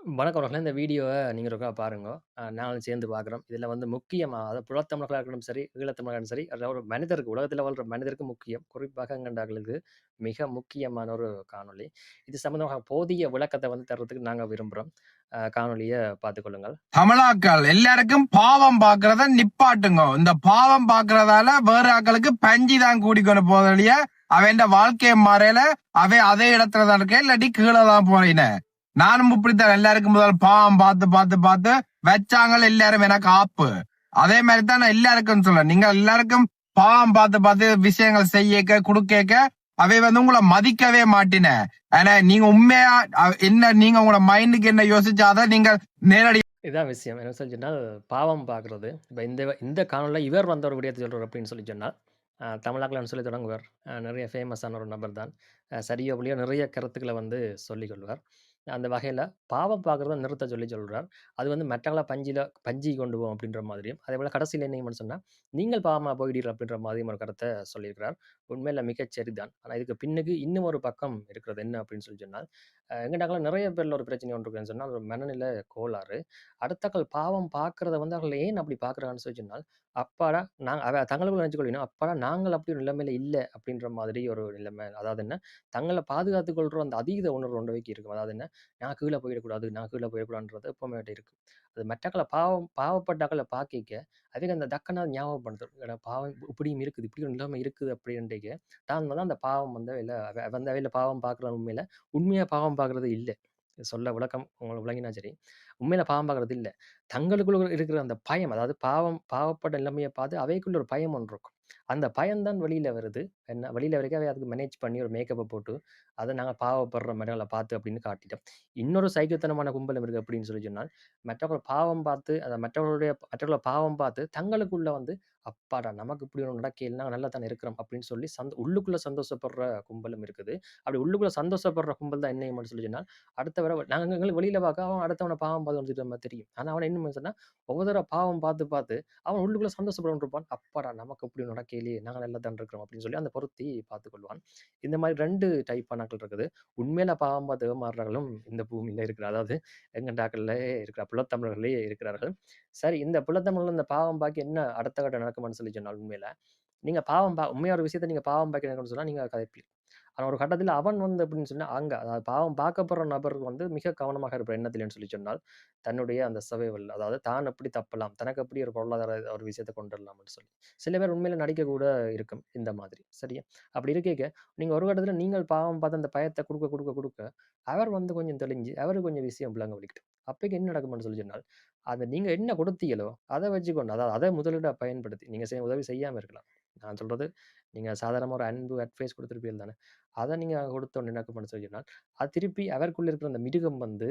வணக்கம் உறவுகளே. இந்த வீடியோவை நீங்கள் ஒருக்கா பாருங்க. நாங்களும் சேர்ந்து பார்க்குறோம். இதில் வந்து முக்கியமாக அதாவது புலத்தமிழர்களாக இருக்கட்டும் சரி, ஈழத்தமிழர்களும் சரி, அதில் ஒரு மனிதருக்கு உலகத்தில் வாழ்ற மனிதருக்கு முக்கியம். குறிப்பாக எங்கண்டாக்களுக்கு மிக முக்கியமான ஒரு காணொளி. இது சம்மந்தமாக போதிய விளக்கத்தை வந்து தர்றதுக்கு நாங்கள் விரும்புகிறோம் காணொலியை பார்த்துக்கொள்ளுங்கள் பார்த்துக் தமிழாக்கள் எல்லாருக்கும் பாவம் பாக்குறத நிப்பாட்டுங்க இந்த பாவம் பாக்குறதால வேற ஆக்களுக்கு பஞ்சி தான் கூடிக்கொண்டு போதிய அவன் வாழ்க்கையை மாறையில அவன் அதே இடத்துல தான் இருக்க இல்லாட்டி கீழே தான் போறீன நானும் இப்படித்தான் எல்லாருக்கும் முதல் பாவம் பார்த்து பார்த்து பார்த்து வச்சாங்களே எல்லாரும் எனக்கு ஆப்பு அதே மாதிரி தான் நான் எல்லாருக்கும் சொல்றேன் நீங்க எல்லாருக்கும் பாவம் பார்த்து பார்த்து விஷயங்கள் செய்யக்க குடுக்க அவை வந்து உங்களை மதிக்கவே மாட்டின ஆனா நீங்க உண்மையா என்ன நீங்க உங்களோட மைண்டுக்கு என்ன யோசிச்சாதான் நீங்க நேரடி இதான் விஷயம். என்ன சொல்லி சொன்னால், பாவம் பார்க்குறது. இப்போ இந்த இந்த காணொலியில் இவர் வந்த ஒரு விடயத்தை சொல்கிறார் அப்படின்னு சொல்லி சொன்னால், அ சொல்லி தொடங்குவார். நிறைய ஃபேமஸான ஒரு நபர் தான். சரியோ பொய்யோ நிறைய கருத்துக்களை வந்து சொல்லிக் கொள்வார். அந்த வகையில் பாவம் பார்க்குறத நிறுத்த சொல்லி சொல்கிறார் அது வந்து மற்றவங்கள பஞ்சியில் பஞ்சி கொண்டு போகும் அப்படின்ற மாதிரியும், அதேபோல கடைசியில் என்ன சொன்னால் நீங்கள் பாவமாக போயிட்டீர்கள் அப்படின்ற மாதிரியும் ஒரு கருத்தை சொல்லியிருக்கிறார். உண்மையில் மிகச் தான் ஆனால் இதுக்கு பின்னுக்கு இன்னும் ஒரு பக்கம் இருக்கிறது. என்ன அப்படின்னு சொல்லி சொன்னால், அ நிறைய பேரில் ஒரு பிரச்சனை ஒன்று இருக்குன்னு சொன்னா, ஒரு மனநிலை கோளாறு. அடுத்தக்கள் பாவம் பார்க்குறத வந்து அவர்கள் ஏன் அப்படி பார்க்குறாங்கன்னு சொல்லி சொன்னால், அப்பாடா நாங்கள் அவ தங்களுக்குள்ள நினச்சிக்கொள்ளணும் அப்பாடா நாங்கள் அப்படி ஒரு நிலைமையில இல்லை அப்படின்ற மாதிரி ஒரு நிலைமை. அதாவது என்ன, தங்களை பாதுகாத்துக் அந்த அதீத உணர்வு ஒன்றவைக்கு இருக்கும். அதாவது என்ன, நான் கீழே போயிடக்கூடாது, நான் கீழே போயிடக்கூடாதுன்றது எப்பவுமே இருக்குது இருக்கு. அது மற்றக்கள பாவம் பாவப்பட்டாக்களை பார்க்க அதுக்கு அந்த டக்குன்னு அத ஞாபகப்படுத்தும். பாவம் இப்படியும் இருக்குது, இப்படி ஒரு நிலைமை இருக்குது அப்படின்றைக்க, தான் வந்து அந்த பாவம் வந்து இல்லை வந்த அந்த பாவம் பார்க்குற உண்மையில, உண்மையாக பாவம் பார்க்குறது இல்லை சொல்ல விளக்கம் உங்களுக்கு விளங்கினா சரி. உண்மையில பாவம் பார்க்குறது இல்லை தங்களுக்குள்ள இருக்கிற அந்த பயம், அதாவது பாவம் பாவப்பட்ட நிலைமையை பார்த்து அவைக்குள்ள ஒரு பயம் ஒன்று இருக்கும். அந்த பயம் வெளியில் வெளியில வருது. என்ன வெளியில வரைக்கும் அதுக்கு மேனேஜ் பண்ணி ஒரு மேக்கப்பை போட்டு, அதை நாங்க பாவப்படுற மனிதர்கள பார்த்து அப்படின்னு காட்டிட்டோம். இன்னொரு சைக்கியத்தனமான கும்பலும் இருக்கு அப்படின்னு சொல்லி சொன்னால், மற்றவர்கள் பாவம் பார்த்து, அத மற்றவர்களுடைய மற்றவர்களை பாவம் பார்த்து தங்களுக்குள்ள வந்து, "அப்பாடா! நமக்கு இப்படி ஒண்ணு நடக்கையில் நாங்க நல்லா தானே இருக்கிறோம்." அப்படின்னு சொல்லி சந்த உள்ளுக்குள்ள சந்தோஷப்படுற கும்பலும் இருக்குது. அப்படி உள்ளுக்குள்ள சந்தோஷப்படுற கும்பல் தான் என்ன சொல்லி சொன்னால், அடுத்த வர நாங்கள் எங்களுக்கு வெளியில பார்க்க அவன் அடுத்தவனை பாவம் பார்த்து வந்துட்டு நம்ம தெரியும். ஆனா அவன் என்ன சொன்னா, ஒவ்வொரு பாவம் பார்த்து பார்த்து, அவன் உள்ளுக்குள்ள சந்தோஷப்படுவான் இருப்பான். "அப்பாடா! நமக்கு இப்படி ஒண்ணு நடக்கையிலேயே, நாங்கள் நல்லா தான் இருக்கிறோம்." அப்படின்னு சொல்லி அந்த பொருத்தி பார்த்துக்கொள்வான் இந்த மாதிரி ரெண்டு டைப்பானாக்கள் இருக்குது. உண்மையில பாவம் பார்த்து இந்த பூமியில இருக்கிற அதாவது எங்கண்டாக்கள்ல இருக்கிற புலத்தமிழர்களே இருக்கிறார்கள். சரி இந்த புலத்தமிழ்ல இந்த பாவம் பாக்கி என்ன அடுத்த கட்டம் நடக்குமான்னு சொல்லி சொன்னால் உண்மையில, நீங்க பாவம் பா உண்மையா ஒரு விஷயத்த நீங்க பாவம் பாக்கி நடக்கணும்னு சொன்னா நீங்க கதைப்பீர். ஆனால் ஒரு கட்டத்தில் அவன் வந்து அப்படின்னு சொன்னா, அங்க அதாவது பாவம் பார்க்கப்படுற நபர் வந்து மிக கவனமாக இருப்பார். என்னத்திலன்னு சொல்லி சொன்னால், தன்னுடைய அந்த சவைவல் அதாவது தான் எப்படி தப்பலாம், தனக்கு எப்படி ஒரு பொருளாதார ஒரு விஷயத்தை கொண்டு வரலாம்ன்னு சொல்லி. சில பேர் உண்மையில நடிக்க கூட இருக்கும் இந்த மாதிரி. சரியா? அப்படி இருக்கைக்க, நீங்க ஒரு கட்டத்தில் நீங்கள் பாவம் பார்த்து அந்த பயத்தை குடுக்க, குடுக்க, குடுக்க, அவர் வந்து கொஞ்சம் தெளிஞ்சு, அவருக்கு கொஞ்சம் விஷயம் விளங்க வலிக்கட்டும். அப்போக்கு என்ன நடக்கும்னு சொல்லி சொன்னால், அதை நீங்க என்ன கொடுத்தீங்களோ, அதை வச்சுக்கொண்டு அதாவது அதை முதலீடாக பயன்படுத்தி, நீங்க செய்ய உதவி செய்யாமல் இருக்கலாம். நான் சொல்றது, நீங்கள் சாதாரணமாக ஒரு அன்பு, அட்வைஸ் கொடுத்துருப்பீங்க தானே! அதை நீங்கள் கொடுத்த உடனே என்ன சொல்லினால் சொல்லி சொன்னால், அது திருப்பி அவருக்குள்ளே இருக்கிற அந்த மிருகம் வந்து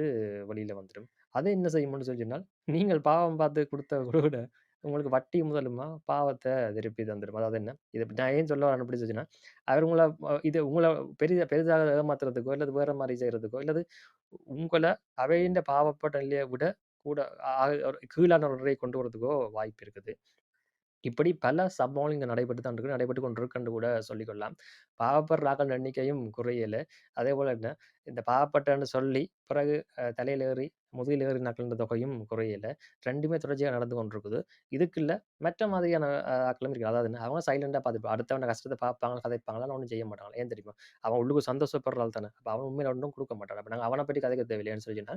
வழியில் வந்துடும் அதை என்ன செய்யும்னு சொல்லி சொன்னால், நீங்கள் பாவம் பார்த்து கொடுத்த கூட உங்களுக்கு வட்டி முதலுமா பாவத்தை திருப்பி தந்துடும் அதாவது என்ன, இது நான் ஏன் சொல்ல வரேன் அப்படி சொன்னா, அவர் உங்களை இது உங்களை பெரிதா பெரிதாக ஏமாத்துறதுக்கோ, இல்லது வேற மாதிரி செய்கிறதுக்கோ இல்லது உங்களை அவையின் பாவப்பட்ட நிலைய விட கூட ஒரு கீழான ஒரு கொண்டு வரதுக்கோ வாய்ப்பு இருக்குது. இப்படி பல சம்பவங்கள் இங்கே நடைபெற்று தான் இருக்கு. நடைபெற்றுக் கொண்டிருக்குன்னு கூட சொல்லிக்கொள்ளலாம். பாவப்படுறாக்கள் எண்ணிக்கையும் குறையல. அதேபோல என்ன, இந்த பாவப்பட்டன்னு சொல்லி பிறகு தலையில் ஏறி முதுகில் ஏறி, முதுகில தொகையும் குறையலை ரெண்டுமே தொடர்ச்சியாக நடந்து கொண்டிருக்குது. இதுக்குள்ள மற்ற மாதிரியான ஆக்களும் இருக்குது அதாவது அவங்க சைலண்டாக பார்த்துப்பாங்க. அடுத்தவன் கஷ்டத்தை பார்ப்பாங்க, கதைப்பாங்களா ஒன்றும் செய்ய மாட்டாங்க. ஏன் தெரியுமா? அவன் உள்ளுக்கு சந்தோஷப்படுறதால தானே. அப்ப அவன் உண்மையில ஒன்றும் கொடுக்க மாட்டான். அப்போ நாங்கள் அவனை பற்றி கதைக்க தேவையில்லைன்னு சொல்லி சொன்னா,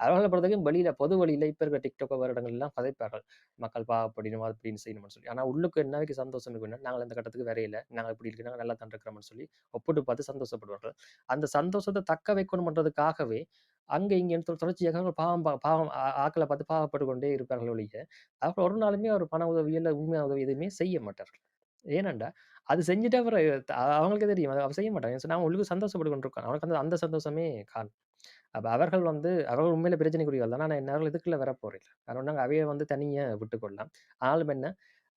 அவங்கள பொறுத்தவரைக்கும் வெளியில் பொது வழியில இப்போ இருக்கிற TikTok வேற இடங்கள்லாம் கதைப்பார்கள். மக்கள் பா அப்படின்னு செய்யணும்னு சொல்லி. ஆனால் உள்ளுக்கு என்னைக்கு சந்தோஷம் இருக்குன்னா, நாங்கள் இந்த கட்டத்துக்கு வரையில. நாங்கள் இப்படி இருக்கு, நாங்கள் நல்லா தான் இருக்கிறோம்னு சொல்லி ஒப்பிட்டு பார்த்து சந்தோஷப்படுவார்கள். அந்த சந்தோஷத்தை தக்க வைக்கணும்ன்றதுக்காகவே, அங்கே இங்கே தொ தொடர்ச்சியாக அவங்க பாவம் பா பாவம் ஆ பார்த்து பாவப்பட்டு கொண்டே இருப்பார்கள் ஒழிய, அவர்கள் ஒரு நாளுமே அவர் பண உதவி, இல்லை உண்மையான உதவி எதுவுமே செய்ய மாட்டார்கள். ஏனண்டா அது செஞ்சுட்டு அப்புறம் த அவங்களுக்கே தெரியும். அத செய்ய மாட்டாங்க நான் உங்களுக்கு அவன் உள்ளுக்கு சந்தோஷப்பட்டுக் அவனுக்கு அந்த அந்த சந்தோஷமே காணும். அப்போ அவர்கள் வந்து அவர்கள் உண்மையில பிரச்சனைக்குரியவர்கள் தான். ஆனா இந்நேரம் இதுக்குள்ள வரப்போறதில்ல. அதனால அவையை வந்து தனியாக விட்டுக்கொள்ளலாம். ஆனாலும் என்ன,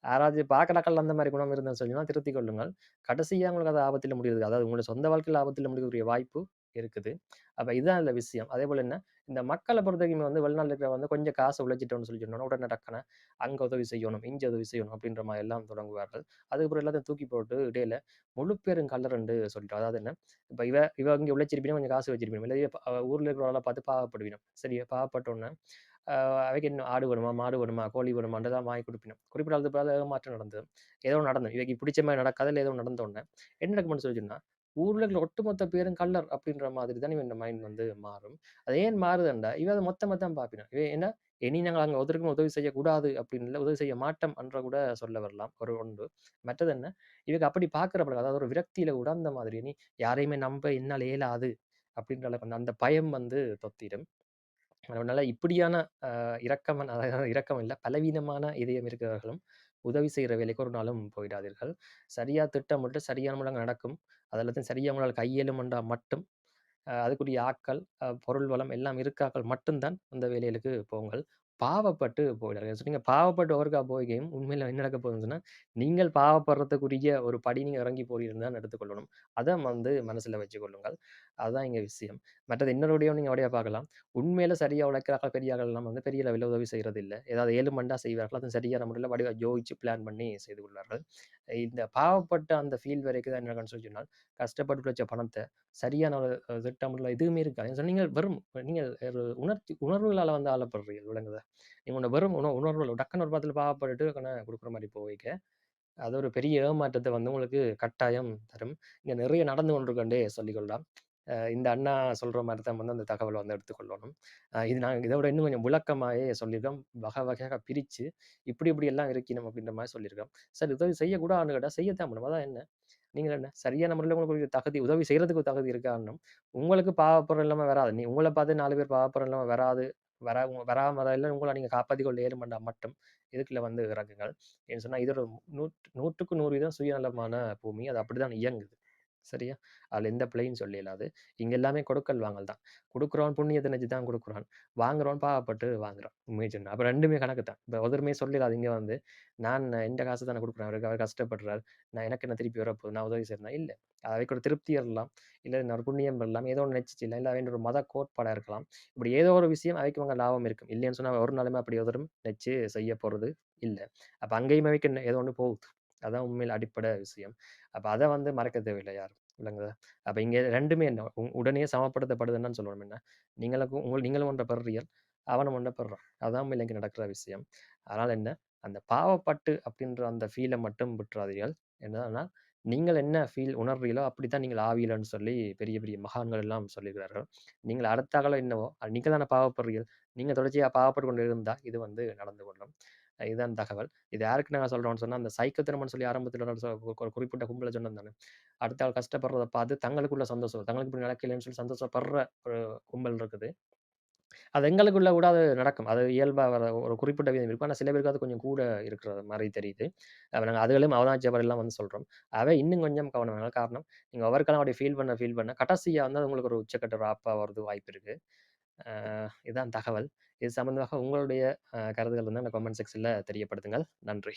யாராவது பார்க்குறாக்கள் அந்த மாதிரி குணம் இருந்தால் சொல்லினா திருத்திக் கொள்ளுங்கள். கடைசியாக உங்களுக்கு அது ஆபத்தில் முடியுது. அதாவது உங்களுடைய சொந்த வாழ்க்கையில் ஆபத்தில் முடியக்கூடிய வாய்ப்பு இருக்குது. அப்போ இதுதான் அந்த விஷயம். அதே போல் என்ன, இந்த மக்கள பொறுத்தவரைக்கும் வந்து வெளிநாட்டில் இருக்கிற வந்து கொஞ்சம் காசு உழைச்சிட்டோம்னு சொல்லி சொன்னோம் உடனே டக்குன அங்கே உதவி செய்யணும், இங்கே உதவி செய்யணும் அப்படின்ற மாதிரி எல்லாம் தொடங்குவார்கள். அதுக்கப்புறம் எல்லாத்தையும் தூக்கி போட்டு இடையில முழு பேரும் கலருண்டு சொல்லிட்டோம். அதாவது என்ன, இப்போ இவ இவ இங்கே உழைச்சிருப்பினும், கொஞ்சம் காசு வச்சிருப்பினும். இல்லை ஊரில் அ பார்த்து பாவப்படுவினம். சரியா? பாவப்பட்டோன்னே அவைக்கு என்ன ஆடு வேணுமா, மாடு வேணுமா, கோழி வேணுமான்றதெல்லாம் வாங்கி குடுப்பினம். குறிப்பிட்ட காலத்துக்கு பிறகு நடந்தது. ஏதோ நடந்தது. இவைக்கு பிடிச்ச மாதிரி நடக்காத இல்லை ஏதோ நடந்தோனே, என்ன நடக்கும்னு சொல்லி ஊர்ல இருக்கிற ஒட்டுமொத்த பேரும் கல்லர் அப்படின்ற மாதிரி தான் இவன் மைண்ட் வந்து மாறும். அது ஏன் மாறுதுண்டா, இவ அதை மொத்தமாக தான் பார்ப்பினான். இவன் என்ன, இனி நாங்க அங்க ஒருத்தருக்கும் உதவி செய்யக்கூடாது அப்படின்னு இல்ல, உதவி செய்ய மாட்டோம் என்ற கூட சொல்ல வரலாம். ஒரு ஒன்று. மற்றது என்ன, இவங்க அப்படி பார்க்குறப்ப அதாவது ஒரு விரக்தியில கூட அந்த மாதிரி, "நீ யாரையுமே நம்ப என்னால் இயலாது" அப்படின்ற அளவுக்கு அந்த பயம் வந்து தொத்திடும். அதனால இப்படியான அ இரக்கம் அதாவது இரக்கம் இல்லை பலவீனமான இதயம் இருக்கிறவர்களும் உதவி செய்கிற வேலைக்கு ஒரு நாளும் போயிடாதீர்கள். சரியா திட்டமிட்டு சரியான முறையில நடக்கும். அது எல்லாத்தையும் உங்களால் உங்களால கையியலுமென்றா மட்டும், அதுக்குரிய ஆட்கள், பொருள் வளம் எல்லாம் இருக்காக்கள் மட்டும்தான் அந்த வேலைகளுக்கு போங்கள். பாவப்பட்டு போயிடாரு சொன்னீங்க பாவப்பட்டு ஓவர்கா போய் கேம் உண்மையில் என்ன நடக்க போகுதுன்னு சொன்னா, நீங்கள் பாவப்படுறதுக்குரிய ஒரு படி நீங்க இறங்கி போறீங்கன்னு தான் எடுத்துக்கொள்ளணும். அத வந்து மனசுல வச்சுக்கொள்ளுங்கள் அதுதான் இங்க விஷயம். மற்றது இன்னொரு நீங்கள் நீங்க அப்படியே பார்க்கலாம். உண்மையில சரியா உழைக்கிறார்கள் பெரிய ஆட்கள் வந்து பெரிய லெவல்ல உதவி செய்றது ஏதாவது ஏழுமண்டா செய்வார்கள். அதுவும் சரியான முறையில வடிவா யோசிச்சு பிளான் பண்ணி செய்து கொள்வார்கள். இந்த பாவப்பட்ட அந்த ஃபீல் வரைக்கும் தான் என்ன நடக்கும்னு சொல்லி சொன்னால், கஷ்டப்பட்டு உழைச்ச பணத்த சரியான ஒரு அ திட்டமிடல் எதுவுமே இருக்காது. நீங்கள் வெறும் நீங்க ஒரு உணர்ச்சி உணர்வுகளால வந்து ஆளப்படுறீர்கள். விளங்குதா? நீங்க வெறும் உணவு உணர்வுகள் டக்குன்னு ஒரு படத்துல பாவப்பட்டுட்டு டக்குனு மாதிரி மாரி அது ஒரு பெரிய ஏமாற்றத்தை வந்து உங்களுக்கு கட்டாயம் தரும். இங்க நிறைய நடந்து கொண்டிருக்குன்றே சொல்லிக்கொள்ளலாம் இந்த அண்ணா சொல்ற மாதிரி தான் வந்து அந்த தகவலை வந்து எடுத்துக்கொள்ளணும். இது நாங்க இதோட விட இன்னும் கொஞ்சம் விளக்கமாகவே சொல்லியிருக்கோம். வகை வகையாக பிரிச்சு, இப்படி இப்படி எல்லாம் இருக்கணும் அப்படின்ற மாதிரி சொல்லியிருக்கோம். சரி உதவி செய்யக்கூடாதுன்னு கேட்டா, செய்யத்தான் வேணும். அதான் என்ன, நீங்கள் என்ன சரியான முறையில உங்களுக்கு தகுதி உதவி செய்யறதுக்கு தகுதி இருக்கான்னும், உங்களுக்கு பாவப்படுற இல்லாமல் வராது. நீ உங்களை பார்த்து நாலு பேர் பாவப்படுற இல்லாமல் வராது. வரா வராம இல்ல உங்களை நீங்கள் காப்பாத்திக் கொள்ள இயலுமெண்டா மட்டும், இதுக்குள்ள வந்து இறங்குங்கள். ஏன்னு சொன்னால் இது ஒரு நூற் 100க்கு 100% சுயநலமான பூமி. அது அப்படிதான் இயங்குது. சரியா? அதில் எந்த பிள்ளையும் சொல்ல இங்கே எல்லாமே கொடுக்கல் வாங்கல் தான். குடுக்குறவன் புண்ணியத்தை நினச்சி தான் கொடுக்குறான் வாங்குறவன் பாவப்பட்டு வாங்குறான். உண்மைய சொன்னா. அப்ப 2மே கணக்கு தான். இப்போ ஒருத்தருமே சொல்லிடாது இங்கே வந்து, நான் எந்த காசு தானே கொடுக்குறேன் அவருக்கு. அவர் கஷ்டப்படுறார். நான் எனக்கு என்ன திருப்பி வரப்போகுது. நான் உதவி செய்யறேன் இல்லை அவைக்கு ஒரு திருப்தி இருக்கலாம் இல்லை நான் ஒரு புண்ணியம் பெறலாம். ஏதோ ஒண்ணு இல்லை இல்லை அவன் ஒரு மத கோட்பாடாக இருக்கலாம். இப்படி ஏதோ ஒரு விஷயம் அவைக்கு அவங்க லாபம் இருக்கும். இல்லைன்னு சொன்னால் ஒரு நாளுமே அப்படி எவரும் நினச்சி செய்ய போகிறது இல்லை அப்போ அங்கேயும் அவைக்கு ஏதோ ஒன்று போகுது. அதான் உண்மையில் அடிப்படை விஷயம். அப்போ அத வந்து மறக்க தேவையில்ல யாரும். விளங்குதா? அப்போ இங்க ரெண்டுமே என்ன உடனே சமப்படுத்தப்படுதுன்னு சொல்லணும் என்ன, நீங்களுக்கும் உங்க நீங்களும் ஒன்றை பெறுறீர்கள். அவனும் ஒன்றை பெறுறான். அதான் உண்மையில் இங்கே நடக்கிற விஷயம். அதனால என்ன, அந்த பாவப்பட்டு அப்படின்ற அந்த ஃபீலை மட்டும் விட்டுறாதீர்கள். என்னன்னா, நீங்கள் என்ன ஃபீல் உணர்றீங்களோ, அப்படித்தான் நீங்கள் ஆவியலன்னு சொல்லி பெரிய பெரிய மகான்கள் எல்லாம் சொல்லியிருக்கிறார்கள். நீங்கள் அடுத்த என்னவோ, நீங்கள் தானே பாவப்படுறீர்கள். நீங்க தொடர்ச்சியா பாவப்பட்டு கொண்டு இருந்தால் இது வந்து நடந்து கொள்ளும். இதுதான் தகவல். இது யாருக்கு நாங்கள் சொல்கிறோம்னு சொன்னால் அந்த சைக்க திருமணம் சொல்லி ஆரம்பத்தில் ஒரு குறிப்பிட்ட கும்பல சொன்னேன் தானே. அடுத்த ஆள் கஷ்டப்படுறத பார்த்து தங்களுக்குள்ள சந்தோஷம். தங்களுக்கு இப்படி நடக்கலைன்னு சொல்லி சந்தோஷப்படுற ஒரு கும்பல் இருக்குது. அது எங்களுக்குள்ள கூட அது நடக்கும். அது இயல்பா வர ஒரு குறிப்பிட்ட விதம் இருக்கும். ஆனால் சில பேருக்கு அது கொஞ்சம் கூட இருக்கிற மாதிரி தெரியுது. நாங்கள் அதுகளும் அதுகளையும் எல்லாம் வந்து சொல்றோம். அவை இன்னும் கொஞ்சம் கவனம் காரணம், நீங்கள் அவருக்கெல்லாம் அப்படி ஃபீல் பண்ண ஃபீல் பண்ண கடைசியாக வந்து அது உங்களுக்கு ஒரு உச்சக்கட்ட ஒரு ஆப்பா வரது வாய்ப்பு இருக்குது இதுதான் தகவல். இது சம்மந்தமாக உங்களுடைய கருத்துக்கள் வந்து அந்த கமெண்ட் செக்ஷனில் தெரியப்படுத்துங்கள். நன்றி.